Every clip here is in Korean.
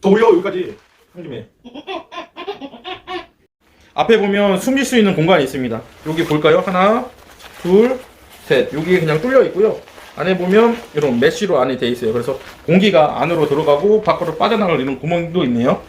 더 올려 여기까지. 형님이. 앞에 보면 숨길 수 있는 공간이 있습니다. 여기 볼까요? 하나 둘셋. 여기 그냥 뚫려 있고요. 안에 보면 이런 메쉬로 안에 돼 있어요. 그래서 공기가 안으로 들어가고 밖으로 빠져나갈 이런 구멍도 있네요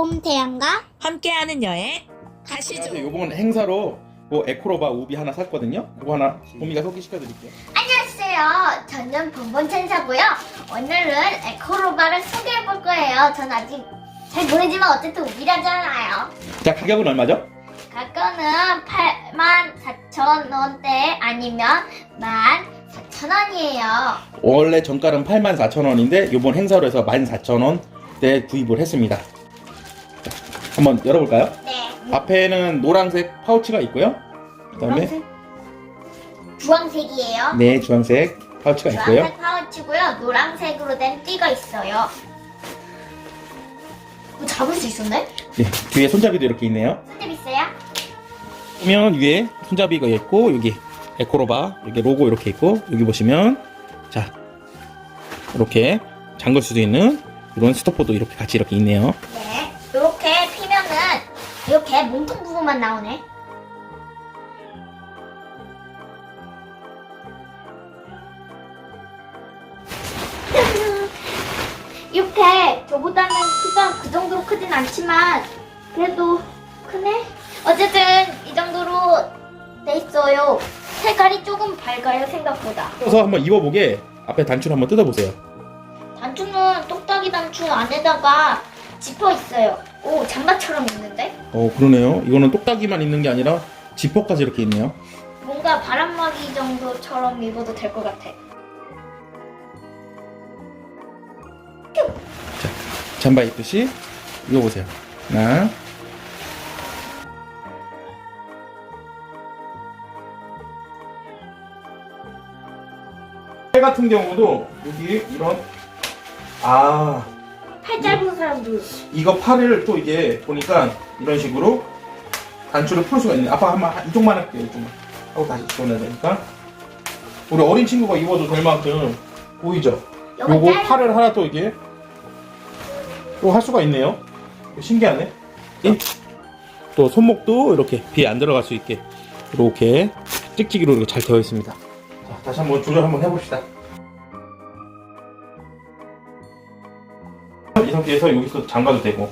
봄 태양과 함께하는 여행 가시죠. 이번 행사로 뭐 에코로바 우비 하나 샀거든요 그거 하나 보미가 소개시켜 드릴게요 안녕하세요. 저는 bonbon 천사고요. 오늘은 에코로바를 소개해 볼 거예요. 전 아직 잘 모르지만 어쨌든 우비라잖아요. 자 가격은 얼마죠? 가격은 84,000원대 아니면 14,000원이에요. 원래 정가는 84,000원인데 이번 행사로 해서 14,000원대 구입을 했습니다. 자, 한번 열어볼까요? 네. 앞에는 노란색 파우치가 있고요. 그다음에 주황색? 주황색이에요. 네 주황색 파우치가 있고요. 주황색 파우치고요. 노란색으로 된 띠가 있어요. 뭐 잡을 수 있었네? 네, 뒤에 손잡이도 이렇게 있네요. 손잡 있어요? 보면 위에 손잡이가 있고 여기 에코로바 여기 로고 이렇게 있고 여기 보시면 자 이렇게 잠글 수도 있는 이런 스토퍼도 이렇게 같이 이렇게 있네요. 네. 이렇게 몸통 부분만 나오네. 이렇게 저보다는 키가 그 정도로 크진 않지만 그래도 크네. 어쨌든 이 정도로 돼 있어요. 색깔이 조금 밝아요 생각보다. 그래서 한번 입어보게 앞에 단추를 한번 뜯어보세요. 단추는 똑딱이 단추 안에다가 지퍼 있어요. 오 잠바처럼 있는데? 어 그러네요. 이거는 똑딱이만 있는 게 아니라 지퍼까지 이렇게 있네요. 뭔가 바람막이 정도처럼 입어도 될 것 같아. 잠바 입듯이 입어보세요. 하나. 팔 같은 경우도 여기 이런 아 팔 짧은 사람들. 이거 팔을 또 이게 보니까 이런 식으로 단추를 풀 수가 있네. 아빠 한번 이쪽만 할게요. 이쪽만 하고 다시 집어내야 되니까 우리 어린 친구가 입어도 될 만큼 보이죠? 요거 짧은 팔을 하나 또 이게 또 할 수가 있네요. 신기하네. 이- 또 손목도 이렇게 비에 안 들어갈 수 있게 이렇게 찍찍이로 이렇게 잘 되어 있습니다. 자, 다시 한번 조절 한번 해봅시다. 이 상태에서 여기서 잠가도 되고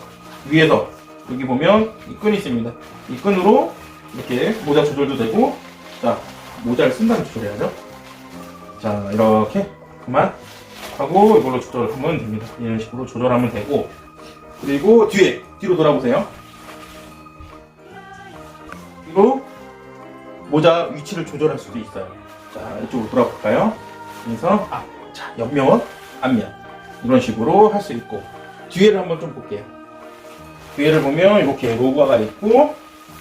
위에서 여기 보면 이 끈이 있습니다. 이 끈으로 이렇게 모자 조절도 되고 자 모자를 쓴 다음에 조절해야죠. 자 이렇게 그만 하고 이걸로 조절하면 됩니다. 이런 식으로 조절하면 되고 그리고 뒤에 뒤로 돌아보세요. 그리고 모자 위치를 조절할 수도 있어요. 자 이쪽으로 돌아볼까요? 그래서 아, 자 옆면, 앞면 이런 식으로 할 수 있고 뒤에를 한번 좀 볼게요. 뒤에를 보면 이렇게 로고가 있고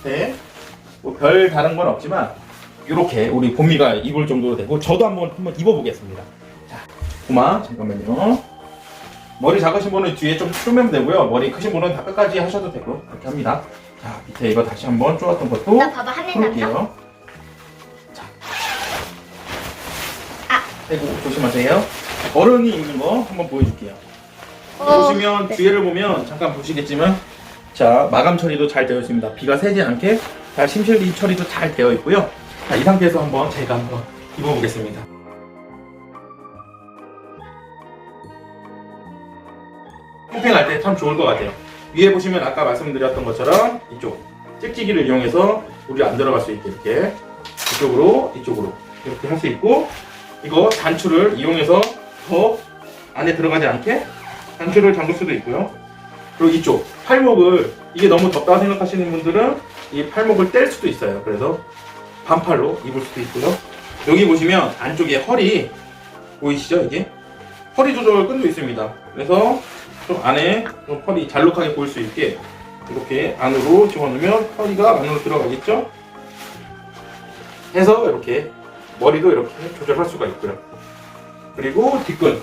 네. 뭐별 다른 건 없지만 이렇게 우리 봄미가 입을 정도로 되고 저도 한번 한번 입어보겠습니다. 자, 고마 잠깐만요. 머리 작으신 분은 뒤에 좀 쪼매면 되고요. 머리 크신 분은 다 끝까지 하셔도 되고 그렇게 합니다. 자, 밑에 이거 다시 한번 쪼았던 것도 나 봐봐. 풀게요. 자, 아. 아이고 조심하세요. 어른이 입는 거 한번 보여줄게요. 어, 보시면 네. 뒤에를 보면 잠깐 보시겠지만 자 마감 처리도 잘 되어 있습니다. 비가 새지 않게 잘 심실리 처리도 잘 되어 있고요. 자, 이 상태에서 한번 제가 한번 입어보겠습니다. 캠핑할 때 참 좋을 것 같아요. 위에 보시면 아까 말씀드렸던 것처럼 이쪽 찍찍이를 이용해서 물이 안 들어갈 수 있게 이렇게 이쪽으로 이쪽으로 이렇게 할 수 있고 이거 단추를 이용해서 더 안에 들어가지 않게 단추를 잠글 수도 있고요. 그리고 이쪽 팔목을 이게 너무 덥다고 생각하시는 분들은 이 팔목을 뗄 수도 있어요. 그래서 반팔로 입을 수도 있고요. 여기 보시면 안쪽에 헐이 보이시죠? 이게 허리 조절 끈도 있습니다. 그래서 좀 안에 좀 허리 잘록하게 보일 수 있게 이렇게 안으로 집어넣으면 허리가 안으로 들어가겠죠? 해서 이렇게 머리도 이렇게 조절할 수가 있고요. 그리고 뒷끈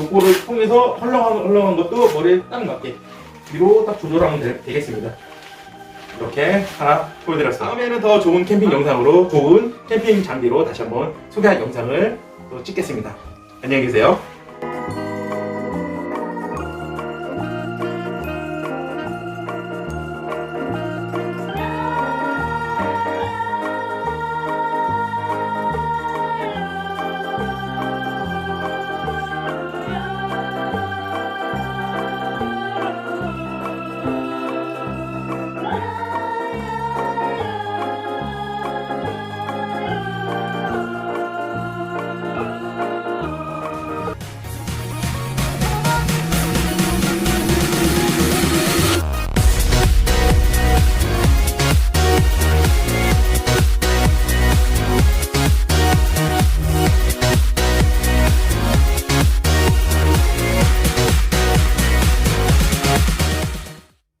요거를 통해서 헐렁한 헐렁한 것도 머리에 딱 맞게 뒤로 딱 조절하면 되, 되겠습니다. 이렇게 하나 보여드렸어요. 다음에는 더 좋은 캠핑 영상으로 좋은 캠핑 장비로 다시 한번 소개할 영상을 또 찍겠습니다. 안녕히 계세요.